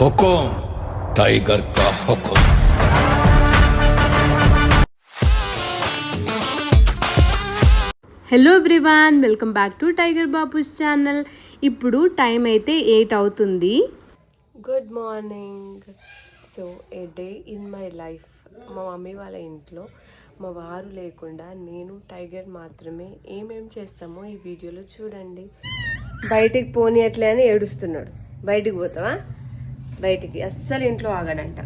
हुकुम tiger का हुक्म hello everyone welcome back to tiger Babu's channel ఇప్పుడు టైం అయితే ఎయిట్ అవుతుంది good morning so a day in my life మా mummy వాళ్ళ ఇంట్లో మా వారు లేకుండా నేను టైగర్ మాత్రమే ఏమేం చేస్తామో ఈ వీడియోలో చూడండి బయటికి పోనీయట్లే అని ఏడుస్తున్నాడు బయటికి పోతావా బయటికి. అస్సలు ఇంట్లో ఆగడంట.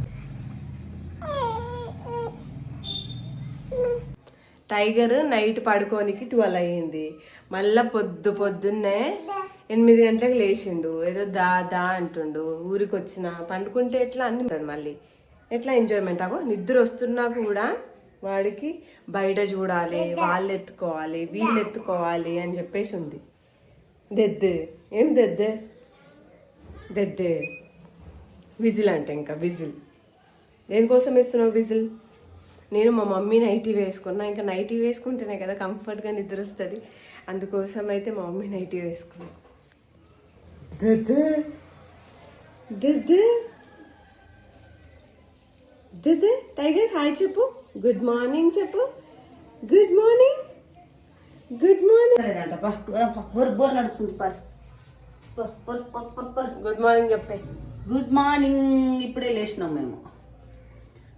టైగర్ నైట్ పడుకోనికి ట్వెల్వ్ అయ్యింది. మళ్ళా పొద్దు పొద్దున్నే ఎనిమిది గంటలకు లేచిండు. ఏదో దా దా అంటుండు. ఊరికి వచ్చిన పండుకుంటే ఎట్లా? అన్ని మళ్ళీ. ఎట్లా ఎంజాయ్మెంట్ అగో నిద్ర వస్తున్నా కూడా వాడికి బయట చూడాలి వాళ్ళు ఎత్తుకోవాలి వీళ్ళు ఎత్తుకోవాలి అని చెప్పేసి ఉంది. దెద్దే. ఏం దెద్దే? దెద్దే. విజిల్ అంటే ఇంకా విజిల్. దేనికోసం వేస్తున్నావు విజిల్? నేను మా మమ్మీ నైటీ వేసుకున్నా ఇంకా నైటీ వేసుకుంటేనే కదా కంఫర్ట్గా నిద్ర వస్తుంది. అందుకోసం అయితే మా మమ్మీ నైటీ వేసుకున్నా. టైగర్ హాయ్ చెప్పు. గుడ్ మార్నింగ్ చెప్పు. Good morning. Good morning. Good morning చెప్పే. గుడ్ మార్నింగ్ ఇప్పుడే లేచినాం మేము.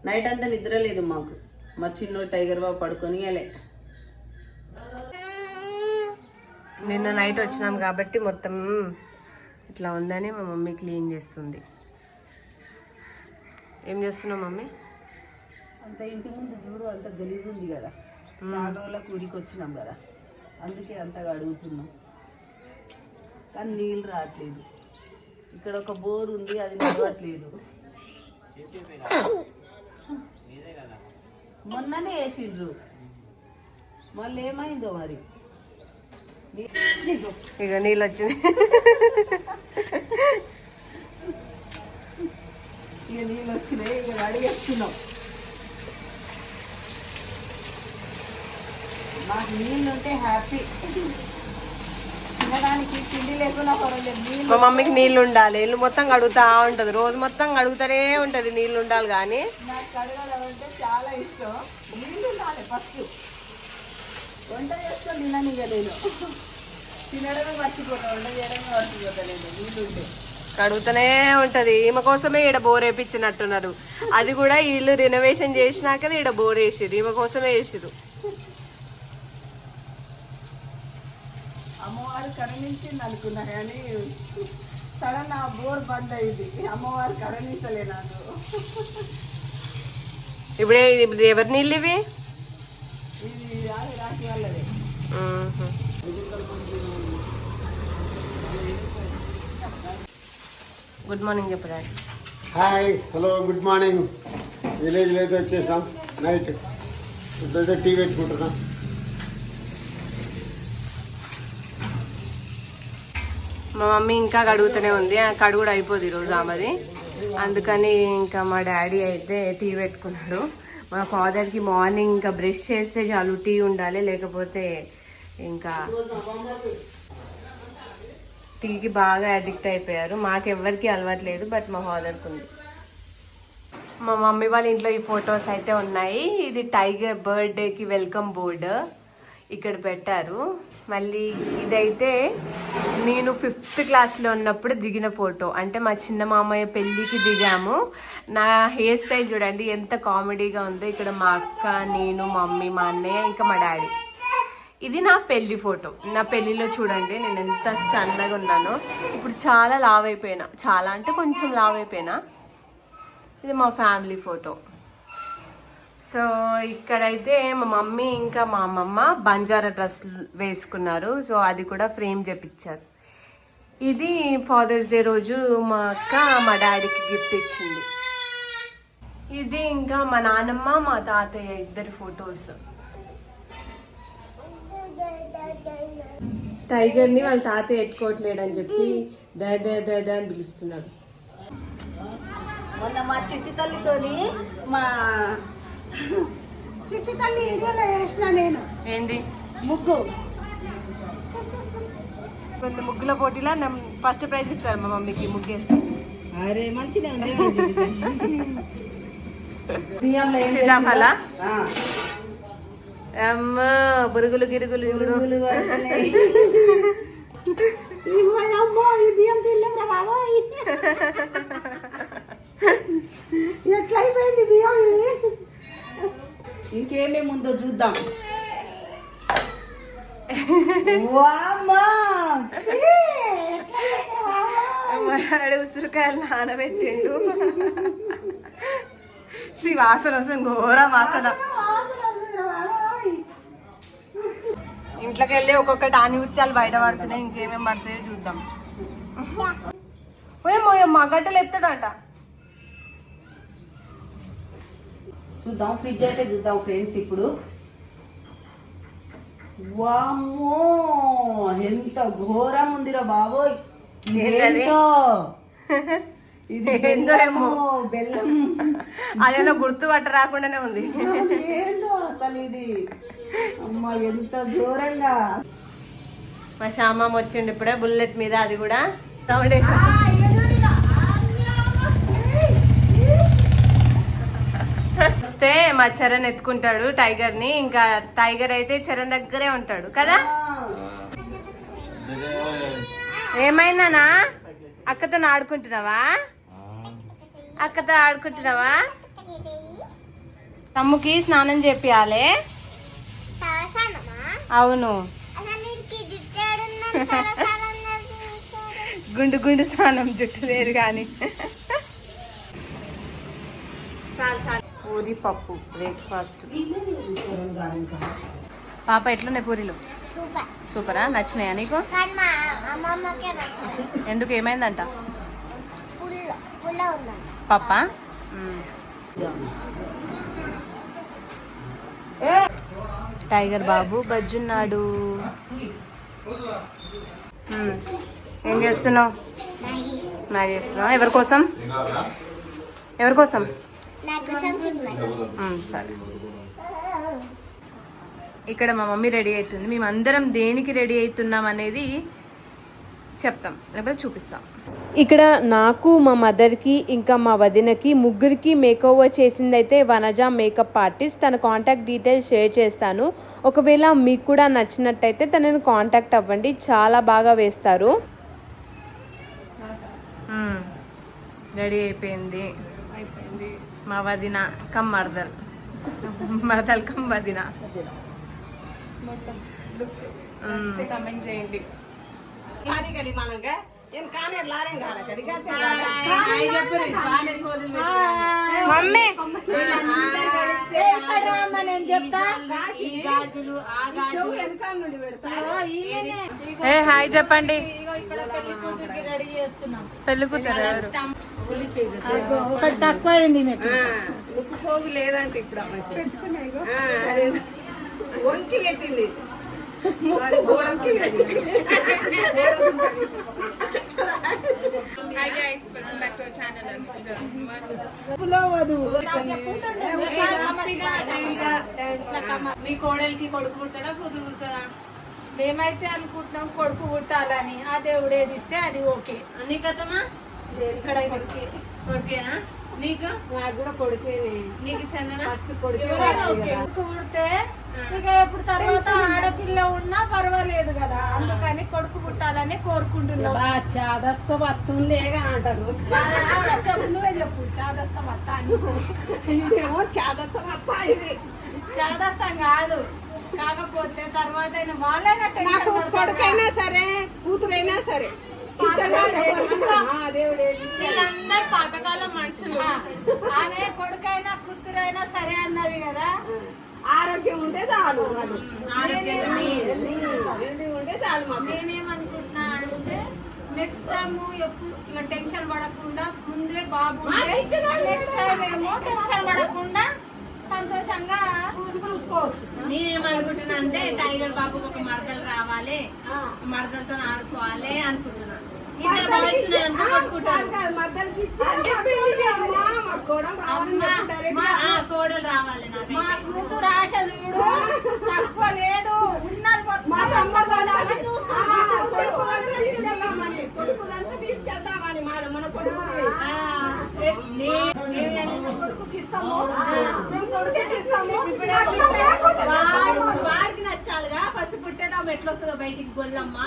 నైట్ అంతా నిద్ర లేదు మాకు. మా చిన్న టైగర్ బాబు పడుకొని లే నిన్న నైట్ వచ్చినాం కాబట్టి మొత్తం ఇట్లా ఉందని మా మమ్మీ క్లీన్ చేస్తుంది. ఏం చేస్తున్నావు మమ్మీ? అంత ఇంటి ముందు చూడు అంత గలీజ్ ఉంది కదా. చాలా రోజుల కూడికి వచ్చినాం కదా. అందుకే అంతగా అడుగుతున్నాం. కానీ నీళ్ళు రావట్లేదు. ఇక్కడ ఒక బోర్ ఉంది అది నడవట్లేదు మొన్ననే వేసిండ్రు. మళ్ళీ ఏమైందో మరి? నీకు ఇక నీళ్ళు వచ్చినాయి. ఇక నీళ్ళు వచ్చినాయి ఇక అడిగేస్తున్నాం మాకు నీళ్ళు ఉంటే హ్యాపీ తినడానికి తిండి లేకుండా పర్వాలేదు నీళ్ళు మా మమ్మీకి నీళ్ళు ఉండాలి. ఇల్లు మొత్తం కడుగుతా ఉంటది. రోజు మొత్తం కడుగుతూనే ఉంటది నీళ్ళు ఉండాలి కానీ. నాకు కడగాలంటే చాలా ఇష్టం. నీళ్ళు ఉండాలి ఫస్ట్. వంట చేసుకొని తినను ఇక నేను. తినడమే మర్చిపోతా వంట చేయడమే మర్చిపోతా నేను. నీళ్ళు ఉంటే. కడుగుతూనే ఉంటది. ఈమె కోసమే ఈడ బోర్ వేపించినట్టున్నారు. అది కూడా ఇల్లు రినోవేషన్ చేసినాకనే ఈడ బోర్ వేసిరు ఈమె కోసమే వేసిరు అమ్మవారు కరుణించింది అనుకున్నా కానీ సడన్ ఆ బోర్ బంద్ అయింది. అమ్మవారు కరుణించలే నాకు. ఇప్పుడే ఇప్పుడు ఎవరి నీళ్ళు ఇవి? ఇది రాసి వాళ్ళది. గుడ్ మార్నింగ్ చెప్పు daddy. Hi hello good morning. విలేజ్లో అయితే వచ్చేసాం. నైట్. ఇప్పుడైతే టీ పెట్టుకుంటున్నాం. మా మమ్మీ ఇంకా కడుగుతూనే ఉంది. కడుగుడు అయిపోదు ఈరోజు ఆమెది. అందుకని ఇంకా మా డాడీ అయితే టీ పెట్టుకున్నాడు. మా ఫాదర్కి మార్నింగ్ ఇంకా బ్రష్ చేస్తే చాలు టీ ఉండాలి లేకపోతే ఇంకా టీకి బాగా అడిక్ట్ అయిపోయారు. మాకెవ్వరికి అలవాట్లేదు బట్ మా ఫాదర్కి ఉంది. మా మమ్మీ వాళ్ళ ఇంట్లో ఈ ఫొటోస్ అయితే ఉన్నాయి. ఇది టైగర్ బర్త్డేకి వెల్కమ్ బోర్డ్ ఇక్కడ పెట్టారు. మళ్ళీ ఇదైతే నేను ఫిఫ్త్ క్లాస్లో ఉన్నప్పుడు దిగిన ఫోటో. అంటే మా చిన్న మామయ్య పెళ్ళికి దిగాము. నా హెయిర్ స్టైల్ చూడండి ఎంత కామెడీగా ఉందో. ఇక్కడ మా అక్క నేను మా మమ్మీ మా అన్నయ్య ఇంకా మా డాడీ. ఇది నా పెళ్ళి ఫోటో. నా పెళ్ళిలో చూడండి నేను ఎంత సన్నగా ఉన్నానో. ఇప్పుడు చాలా లావ్ అయిపోయినా చాలా అంటే కొంచెం లావ్ అయిపోయినా ఇది మా ఫ్యామిలీ ఫోటో. సో ఇక్కడైతే మా మమ్మీ ఇంకా మా అమ్మమ్మ బంజారా డ్రెస్ వేసుకున్నారు. సో అది కూడా ఫ్రేమ్ చేపించారు. ఇది ఫాదర్స్ డే రోజు మా అక్క మా డాడీకి గిఫ్ట్ ఇచ్చింది. ఇది ఇంకా మా నాన్నమ్మ మా తాతయ్య ఇద్దరి ఫొటోస్. టైగర్ని వాళ్ళ తాతయ్య ఎట్టుకోవట్లేడు అని చెప్పి దా దా అని పిలుస్తున్నాడు. మొన్న మా చిట్టి తల్లితోని మా చిట్టి తల్లి వేసిన నేను. ఏంటి ముగ్గు. కొంత ముగ్గుల పోటీలో ఫస్ట్ ప్రైజ్ ఇస్తారు మా మమ్మీకి ముగ్గేస్తే అరే మంచిగా ఉంది అమ్మ బురుగులు గిరుగులు చూడు. పురుగులు పడుతున్నాయి. ఇంకేమేమి ఉందో చూద్దాం వామ్మా! ఛీ! ఎట్లయిపోయింది బాబాయ్? వాడు ఉసిరికాయలు నానబెట్టిండు శ్రీ వాసన వస్తుంది ఘోర వాసన. ఇంట్లోకి వెళ్ళి ఒక్కొక్కటి ఆనిముత్యాలు బయట పడుతున్నాయి ఇంకేమేం పడుతాయో చూద్దాం ఓయమ్మో గడ్డలు ఎత్తాడంట చూద్దాం. ఫ్రిడ్జ్ అయితే చూద్దాం ఫ్రెండ్స్ ఇప్పుడు. వామ్మో ఎంత ఘోరం ఉందిరా బాబోయ్? ఇది ఏందో బెల్లం. అదేదో గుర్తు పట్ట రాకుండానే ఉంది. ఏందో అసలు ఇది? అమ్మ ఎంత ఘోరంగా. మా శ్యామం వచ్చిండు ఇప్పుడే బుల్లెట్ మీద అది కూడా రౌండ్ వస్తే మా చరణ్ ఎత్తుకుంటాడు టైగర్ని. ఇంకా టైగర్ అయితే చరణ్ దగ్గరే ఉంటాడు కదా? ఏమైనానా అక్కతో ఆడుకుంటున్నావా? అక్కతో ఆడుకుంటున్నావా? తమ్ముకి స్నానం చేపియాలి. అవును. గుండు గుండు స్నానం జుట్టు లేదు కానీ పూరి పప్పు బ్రేక్ఫాస్ట్ పాప ఎట్లున్నాయి పూరీలు? సూపరా. నచ్చినాయా నీకు? ఎందుకు ఏమైందంట? పప్ప? టైగర్ బాబు బజ్జున్నాడు. ఏం చేస్తున్నావు? మ్యాగీ చేస్తున్నావు? ఎవరి కోసం? ఎవరి కోసం? సరే. ఇక్కడ మా మమ్మీ రెడీ అవుతుంది. మేమందరం దేనికి రెడీ అవుతున్నాం అనేది చెప్తాం. లేకపోతే చూపిస్తాం. ఇక్కడ నాకు మా మదర్కి ఇంకా మా వదినకి ముగ్గురికి మేకోవర్ చేసిందైతే వనజ మేకప్ ఆర్టిస్ట్ తన కాంటాక్ట్ డీటెయిల్స్ షేర్ చేస్తాను. ఒకవేళ మీకు కూడా నచ్చినట్టయితే తనని కాంటాక్ట్ అవ్వండి. చాలా బాగా వేస్తారు. రెడీ అయిపోయింది. మా వదిన కమ్ మరదల్ మరదల్ కమ్ వదిన కమెంట్ చేయండి. మమ్మీ. ఏ హాయ్ చెప్పండి. పెళ్ళి కూతురు ఎవరు? ఒకటి తక్కువ అయింది మీకు. పోగు లేదంటే ఇప్పుడు వంకి పెట్టింది. వంకి పెట్టింది మీ కోడలికి కొడుకు పుడతాడా కూతురు పుడతాడా? మేమైతే అనుకుంటున్నాం కొడుకు పుట్టాలని. ఆ దేవుడు ఏది ఇస్తే అది ఓకే. నీకతమా ఇక్కడ కొడుకేనా నీకు? నాకు కూడా కొడుకే నీకు చందన? ఫస్ట్ కొడుకే కొడుకు పుడితే ఇక ఎప్పుడు తర్వాత ఆడపిల్ల ఉన్నా పర్వాలేదు కదా. అందుకని కొడుకు పుట్టాలని కోరుకుంటున్నాం. చాదస్త వస్తుందేగా అంటారు. చెప్పు నువ్వే చెప్పు. చాదస్త అని. ఇదేమో అత్త ఇది. చాదస్తం కాదు. కాకపోతే తర్వాత వాళ్ళైనా నాకు. కొడుకైనా సరే కూతురైనా సరే వీళ్ళందరూ పాతకాలం మనుషులు. ఆమె కొడుకైనా కూతురైనా సరే అన్నది కదా. ఆరోగ్యం ఉంటే చాలు ఉంటే చాలు నేనేమనుకుంటున్నా అంటే నెక్స్ట్ టైం ఎప్పుడు ఇక టెన్షన్ పడకుండా ముందే బాబు నెక్స్ట్ టైం ఏమో టెన్షన్ పడకుండా సంతోషంగా చూసుకోవచ్చు. నేనేమనుకుంటున్నా అంటే టైగర్ బాబు ఒక మరదలు రావాలి. మరదలతో ఆడుకోవాలి అనుకుంటున్నా. ఇద్దరు బాయ్స్ ఉన్నారనుకో కొట్టుకుంటారు. కాదు, మద్దతుకి ఇచ్చి చెప్పింది అమ్మా, మా కోడలు రావాలి నాకు మా కూతురు ఆశ చూడు. తక్కువ లేదు. ఉన్నది మా తమ్ముడు అమ్మగారు వాళ్ళని చూస్తున్నారు. ఆ, కొడుకు వాళ్ళని తీసుకెళ్దామని, కొడుకులంతా తీసుకెళ్దామని మన మన కొడుకు ఇస్తాము మేము కొడుకుకి ఇస్తాము అట్లా లేకుండా వాడు- వాడికి నచ్చాలిగా ఫస్ట్ పుట్టేదాం ఎట్లా వస్తుందో బయటికి గొల్లమ్మ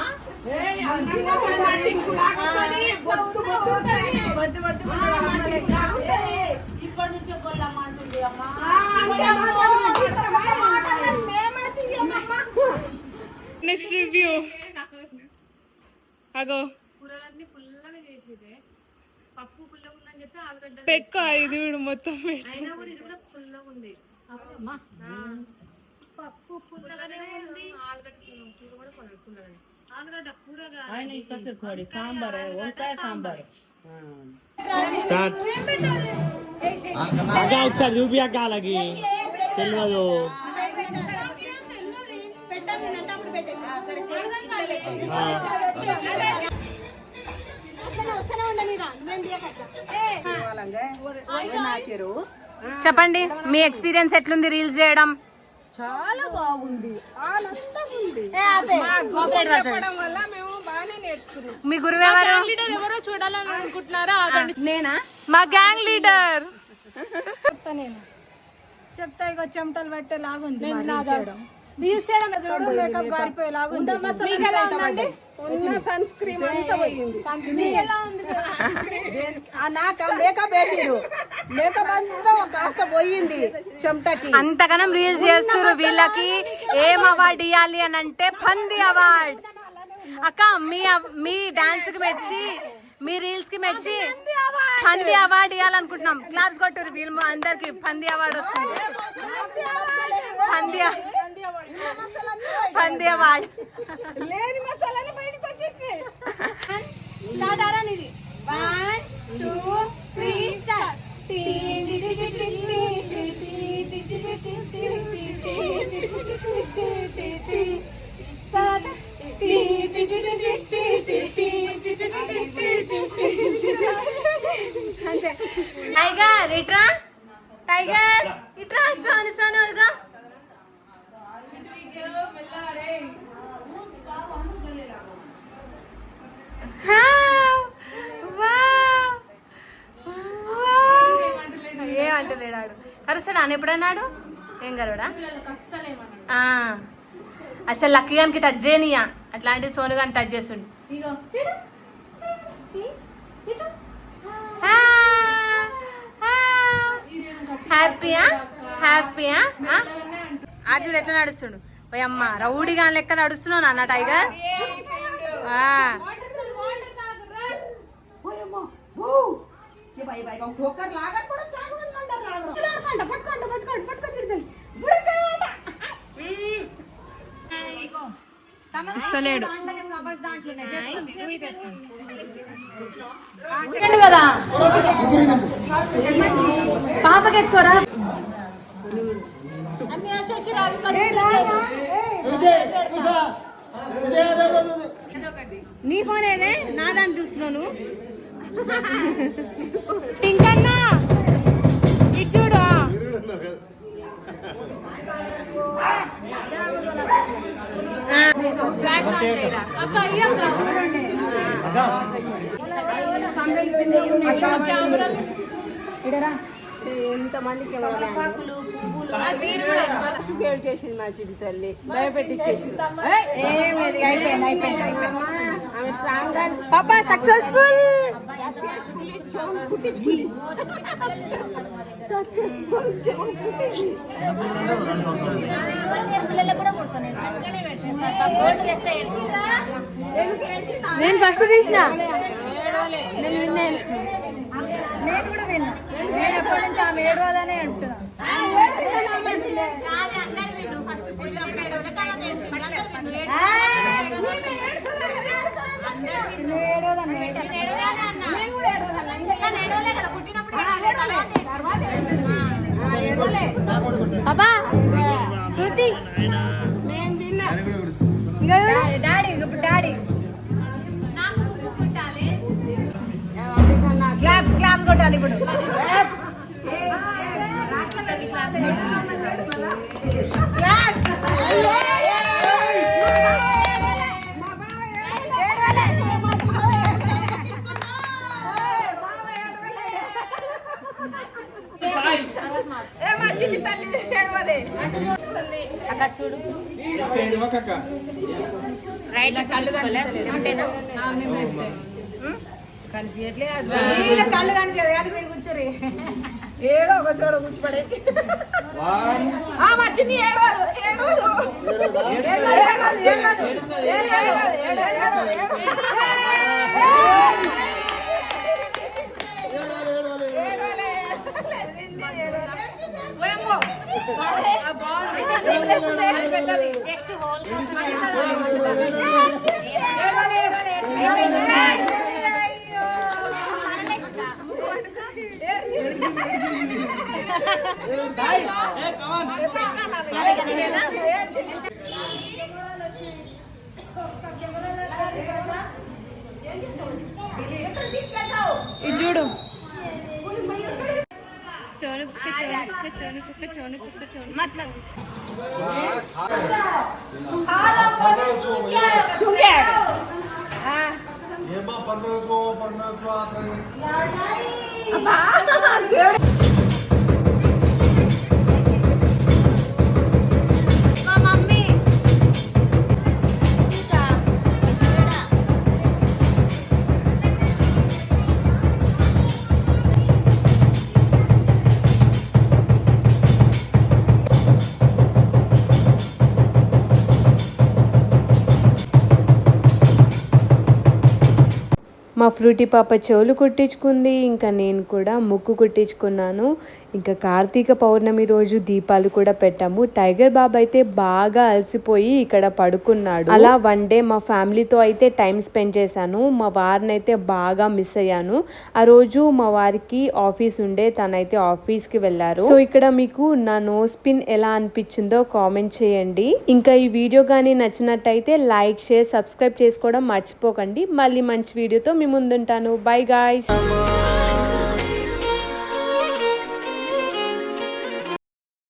గొల్లమ్మ అంటుంది అమ్మ అంటే మాత్రం మాత్రం మాటలు మేమే తీయమమ్మా. కూడా మొత్తం సాంబార్ వంకాయ సాంబార్. అక్క ఒకసారి చూపి అక్క అలాగి తెలియదు. చెప్పండి మీ ఎక్స్పీరియన్స్ ఎట్లుంది రీల్స్ చేయడం? చాలా బాగుంది. ఆనందం ఉంది చెప్పడం వల్ల మేము బాగానే నేర్చుకున్నాం. మీ గురువు ఎవరు? లీడర్ ఎవరో చూడాలని అనుకుంటున్నారా ఆగండి. నేనా? మా గ్యాంగ్ లీడర్. చెప్తా నేను. చెప్తా ఇక చెమటలు పట్టే లాగుంది మా రీల్స్ చేయడం. రీల్స్ చేయడం చూడు మేకప్. గారిపోయే లాగుంది మీకు ఎలా ఉందండి? ఉన్న సన్ స్క్రీన్ అంతా పోయింది. మీకు ఎలా ఉంది? నాక మేకప్ వేసిరు మేకప్ అంతా కాస్త పోయింది చెమటకి. అంతగానం రీల్స్ చేస్తున్నారు వీళ్ళకి. ఏం అవార్డు ఇవ్వాలి అని అంటే పంది అవార్డ్ అక్క మీ మీ డాన్స్కి మెచ్చి మీ రీల్స్కి మెచ్చి పంది అవార్డు ఇవ్వాలనుకుంటున్నాం క్లాప్స్ కొట్టురు వీళ్ళు అందరికి. పంది అవార్డు వస్తుంది. పంది పంది అవార్డు లేని మసాలని బయటకు వచ్చేసినాయి. వన్ టూ కరుస్తాడు అని ఎప్పుడన్నాడు? ఏం ఆ. అసలు లక్కీ గానికి టచ్ చేయనియా అట్లాంటి సోను గాని టచ్ చేస్తుండు. హ్యాపీయా? హ్యాపీయా? అర్జున్ ఎట్లా నడుస్తుండు? ఓ అమ్మ రౌడీగా లెక్క నడుస్తున్నావు నాన్న టైగర్. లాగా కూడా కదా. పాపకి ఎత్తుకోరా నీ ఫోన్ ఏదే నా దాన్ని చూస్తున్నావు నువ్వు ఇంకన్నా ఫ్లాష్ ఆన్ చేయరా అక్క చేసింది మా చిటి తల్లి భయపెట్టించేసింది ఏం అయిపోయింది అయిపోయింది అయిపోయింది పాపా సక్సెస్ఫుల్ నేను ఫస్ట్ తీసిన. నేను విన్నాను నేను కూడా విన్నా. నేను ఎప్పటి నుంచి ఆమె ఏడవదనే అంటున్నా. పాపా శృతి! డాడీ క్లాప్స్ క్లాప్స్ కొట్టాలి ఇప్పుడు. అక్క చూడు. రైట్ కళ్ళు కనిపిస్తలేదు వీళ్ళ కళ్ళు కనిపించదు కానీ మీరు కూర్చోరు. ఏడో ఒక చోట కూర్చోబడే. ఆ మా చిన్ని ఏడవదు ఏడవదు. ఏడవదు, ఏడవదు, ఏడవదు. ఏడవదు, ఏడవదు, ఏడవదు. చోను కుక్క చోను కుక్క చోను మత్ ఫ్రూటీ పాప చెవులు కుట్టించుకుంది. ఇంకా నేను కూడా ముక్కు కుట్టించుకున్నాను. ఇంకా కార్తీక పౌర్ణమి రోజు దీపాలు కూడా పెట్టాము. టైగర్ బాబు అయితే బాగా అలసిపోయి ఇక్కడ పడుకున్నాడు. అలా వన్ డే మా ఫ్యామిలీతో అయితే టైం స్పెండ్ చేశాను. మా వారిని అయితే బాగా మిస్ అయ్యాను. ఆ రోజు మా వారికి ఆఫీస్ ఉండే తనైతే ఆఫీస్కి వెళ్ళారు. సో ఇక్కడ మీకు నా నోస్ పిన్ ఎలా అనిపించిందో కామెంట్ చేయండి. ఇంకా ఈ వీడియో కానీ నచ్చినట్టయితే లైక్ షేర్ సబ్స్క్రైబ్ చేసుకోవడం మర్చిపోకండి. మళ్ళీ మంచి వీడియోతో మీ ముందుంటాను. Bye guys.